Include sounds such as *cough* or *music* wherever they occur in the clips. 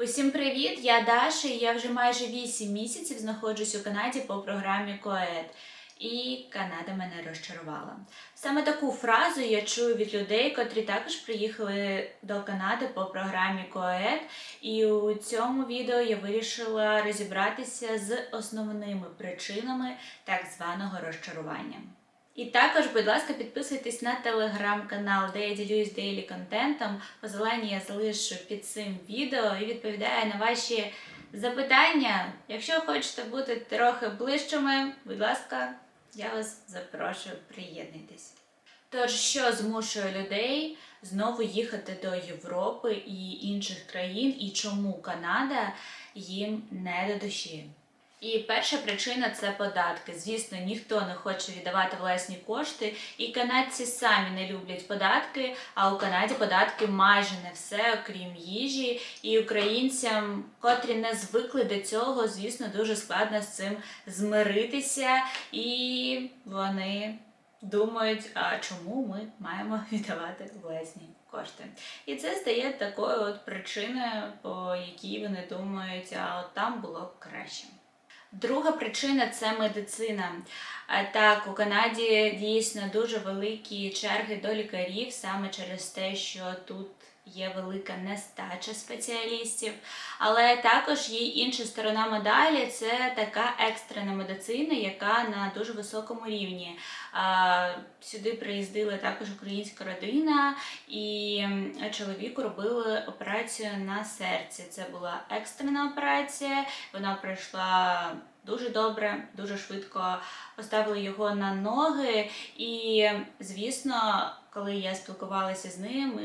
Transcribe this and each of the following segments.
Усім привіт! Я Даша. і Я вже майже 8 місяців знаходжусь у Канаді по програмі КОЕД. І Канада мене розчарувала. Саме таку фразу я чую від людей, котрі також приїхали до Канади по програмі КОЕД. І у цьому відео я вирішила розібратися з основними причинами так званого розчарування. І також, будь ласка, підписуйтесь на телеграм-канал, де я ділюсь дейлі контентом. Посилання я залишу під цим відео і відповідаю на ваші запитання. Якщо хочете бути трохи ближчими, будь ласка, я вас запрошую, приєднуйтесь. Тож, що змушує людей знову їхати до Європи і інших країн, і чому Канада їм не до душі? І перша причина це податки. Звісно, ніхто не хоче віддавати власні кошти, і канадці самі не люблять податки. А у Канаді податки майже не все, окрім їжі. І українцям, котрі не звикли до цього, звісно, дуже складно з цим змиритися, і вони думають, а чому ми маємо *laughs* віддавати власні кошти. І це стає такою от причиною, по якій вони думають, а от там було краще. Друга причина це медицина. Так, у Канаді дійсно дуже великі черги до лікарів саме через те, що тут є велика нестача спеціалістів. Але також є інша сторона медалі це така екстрена медицина, яка на дуже високому рівні. Сюди приїздила також українська родина, і чоловіку робили операцію на серці. Це була екстрена операція. Вона пройшла дуже добре, дуже швидко поставили його на ноги. І, звісно, коли я спілкувалася з ним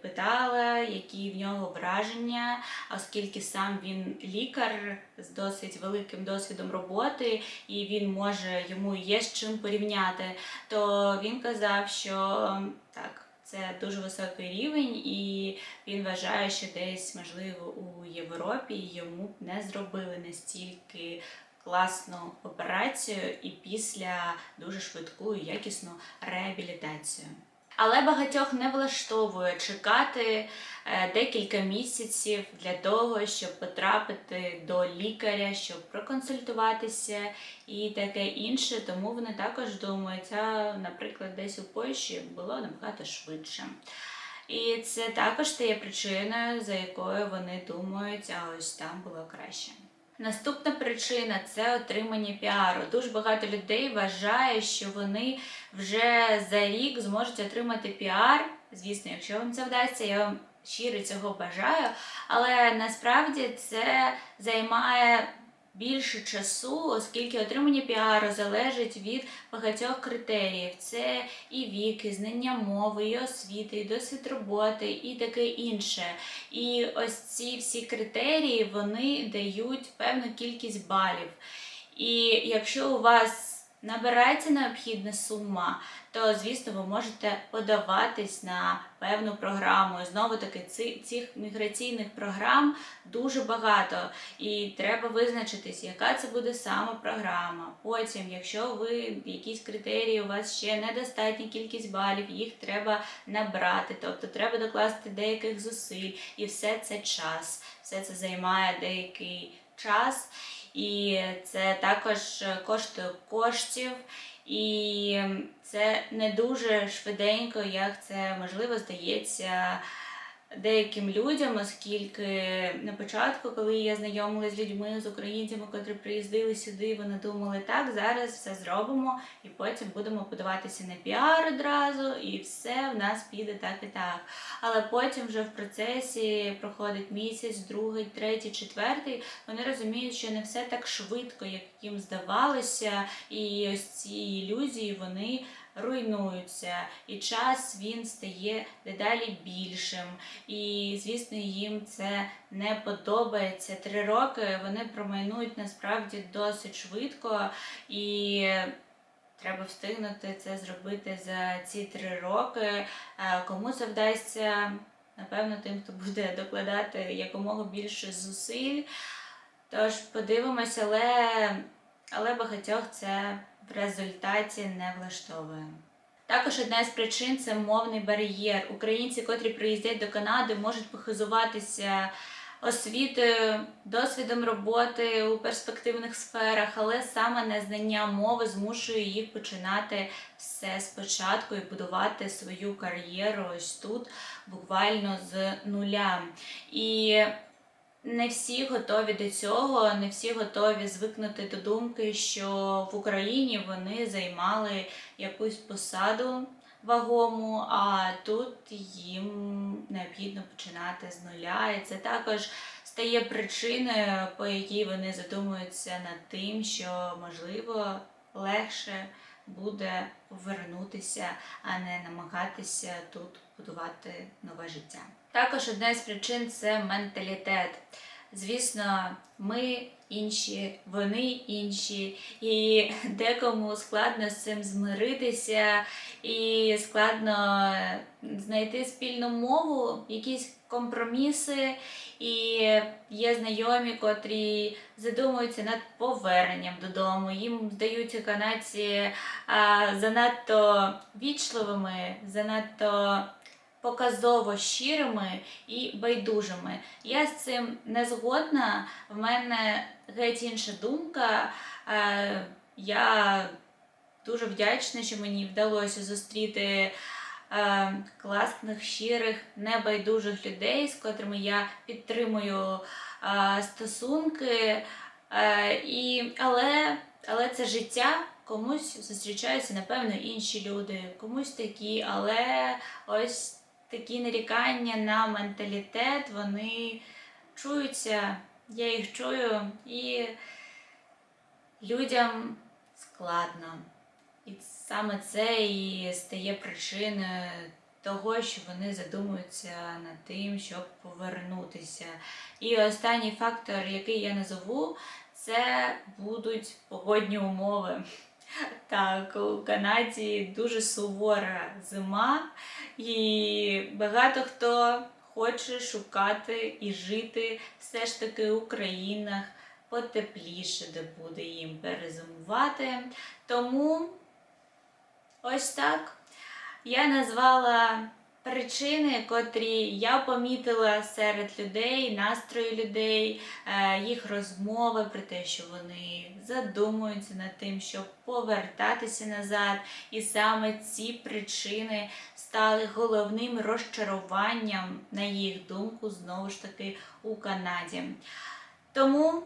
питала, які в нього враження, оскільки сам він лікар з досить великим досвідом роботи, і він може йому є з чим порівняти, то він казав, що так. Це дуже високий рівень, і він вважає, що десь, можливо, у Європі йому б не зробили настільки класну операцію і після дуже швидку і якісну реабілітацію. Але багатьох не влаштовує чекати е, декілька місяців для того, щоб потрапити до лікаря, щоб проконсультуватися і таке інше. Тому вони також думають, а, наприклад, десь у Польщі було набагато швидше. І це також стає причиною, за якою вони думають, а ось там було краще. Наступна причина це отримання піару. Дуже багато людей вважає, що вони вже за рік зможуть отримати піар. Звісно, якщо вам це вдасться, я вам щиро цього бажаю. Але насправді це займає більше часу, оскільки отримання піару залежить від багатьох критеріїв. Це і вік, і знання мови, і освіти, і досвід роботи, і таке інше. І ось ці всі критерії вони дають певну кількість балів. І якщо у вас набирається необхідна сума, то звісно ви можете подаватись на певну програму. І знову таки цих міграційних програм дуже багато, і треба визначитись, яка це буде саме програма. Потім, якщо ви якісь критерії, у вас ще недостатня кількість балів, їх треба набрати, тобто треба докласти деяких зусиль, і все це час. Все це займає деякий час. І це також коштує коштів, і це не дуже швиденько, як це можливо здається деяким людям, оскільки на початку, коли я знайомилася з людьми, з українцями, котрі приїздили сюди, вони думали, так, зараз все зробимо, і потім будемо подаватися на піар одразу, і все в нас піде так і так. Але потім вже в процесі проходить місяць, другий, третій, четвертий. Вони розуміють, що не все так швидко, як їм здавалося, і ось ці ілюзії вони руйнуються, і час він стає дедалі більшим. І, звісно, їм це не подобається. Три роки вони промайнують насправді досить швидко і. Треба встигнути це зробити за ці три роки. Е, Кому це вдасться, напевно, тим, хто буде докладати якомога більше зусиль. Тож подивимося, але, але багатьох це в результаті не влаштовує. Також одна з причин це мовний бар'єр. Українці, котрі приїздять до Канади, можуть похизуватися освітою, досвідом роботи у перспективних сферах, але саме незнання мови змушує їх починати все спочатку і будувати свою кар'єру ось тут, буквально з нуля. І не всі готові до цього, не всі готові звикнути до думки, що в Україні вони займали якусь посаду вагому, а тут їм необхідно починати з нуля. І це також стає причиною, по якій вони задумуються над тим, що можливо легше буде повернутися, а не намагатися тут будувати нове життя. Також одна з причин це менталітет. Звісно, ми інші, вони інші, і декому складно з цим змиритися, і складно знайти спільну мову, якісь компроміси. І є знайомі, котрі задумуються над поверненням додому. Їм здаються канадці а, занадто вічливими, занадто показово щирими і байдужими. Я з цим не згодна. В мене геть інша думка. Е, Я дуже вдячна, що мені вдалося зустріти. е, Класних, щирих, небайдужих людей, з котрими я підтримую е, стосунки. І, але, але це життя, комусь зустрічаються, напевно, інші люди, комусь такі, але ось такі нарікання на менталітет, вони чуються, я їх чую, і людям складно. І саме це і стає причиною того, що вони задумуються над тим, щоб повернутися. І останній фактор, який я назову, це будуть погодні умови. Так, у Канаді дуже сувора зима, і багато хто хоче шукати і жити все ж таки у країнах потепліше, де буде їм перезимувати. Тому ось так я назвала причини, котрі я помітила серед людей, настрої людей, е, їх розмови про те, що вони задумуються над тим, щоб повертатися назад. І саме ці причини стали головним розчаруванням, на їх думку, знову ж таки, у Канаді. Тому,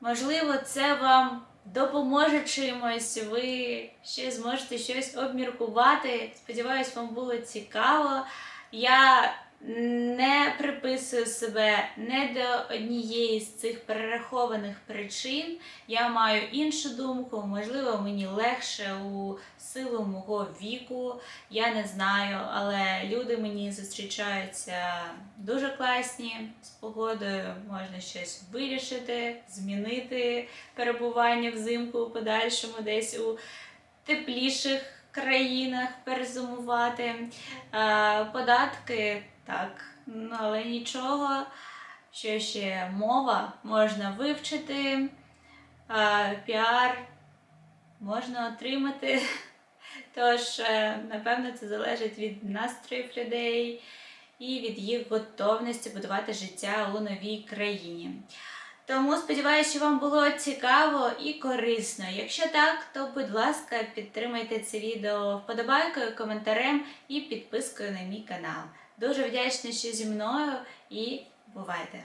можливо, це вам допоможе чимось, ви ще зможете щось обміркувати. Сподіваюсь, вам було цікаво. Я не приписую себе не до однієї з цих перерахованих причин. Я маю іншу думку, можливо, мені легше у силу мого віку. Я не знаю, але люди мені зустрічаються дуже класні з погодою. Можна щось вирішити, змінити перебування взимку подальшому, десь у тепліших країнах перезимувати. А, Податки так, ну але нічого. Що ще мова можна вивчити, а, піар можна отримати. *laughs* Тож, е, напевно, це залежить від настроїв людей і від їх готовності будувати життя у новій країні. Тому сподіваюся, що вам було цікаво і корисно. Якщо так, то будь ласка, підтримайте це відео вподобайкою, коментарем і підпискою на мій канал. Дуже вдячна, що зі мною і бувайте!